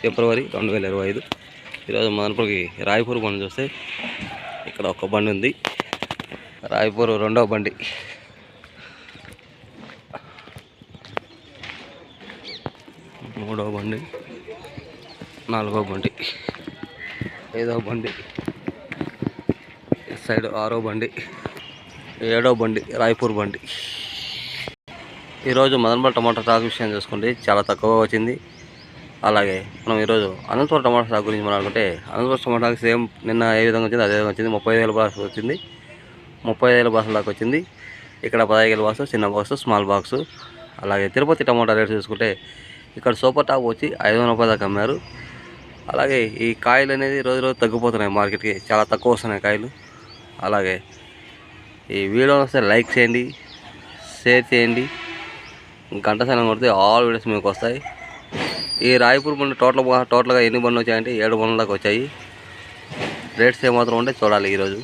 ఫిబ్రవరి రెండు వేల ఇరవై ఐదు. ఈరోజు మదనపూర్కి రాయపూర్ బండి చూస్తే ఇక్కడ ఒక బండి ఉంది. రాయపూర్ రెండవ బండి. మూడవ బండి. నాలుగవ బండి. ఐదవ బండి. సైడ్ ఆరో బండి. ఏడో బండి రాయపూర్ బండి. ఈరోజు మదనపల్లి టమాటా స్టాక్ విషయం చూసుకుంటే చాలా తక్కువ వచ్చింది. అలాగే మనం ఈరోజు అనంతపురం టమాటా సాగు గురించి మాట్లాడుకుంటే అనంతపురం టమాటా సేమ్ నిన్న ఏ విధంగా వచ్చింది అదే విధంగా వచ్చింది. ముప్పై వేల బాక్స్ వచ్చింది. ముప్పై వేల బాక్స్ దాకా వచ్చింది. ఇక్కడ పదహైదు వేల బాక్స్ చిన్న బాక్స్ స్మాల్ బాక్స్. అలాగే తిరుపతి టమాటా రేట్ చూసుకుంటే ఇక్కడ సూపర్ టాప్ వచ్చి ఐదు వందల రూపాయలు దాకా అమ్మారు. అలాగే ఈ కాయలు అనేది రోజు రోజు తగ్గిపోతున్నాయి మార్కెట్కి. చాలా తక్కువ వస్తున్నాయి కాయలు. అలాగే ఈ వీడియో వస్తే లైక్ చేయండి షేర్ చేయండి. గంట సైన్ కొడితే ఆల్ వీడియోస్ మీకు వస్తాయి. ఈ రాయపూర్ బండ్లు టోటల్ టోటల్గా ఎన్ని బండ్లు వచ్చాయంటే ఏడు బండ్ల దాకా వచ్చాయి. రేట్స్ ఏమాత్రం ఉంటే చూడాలి ఈరోజు.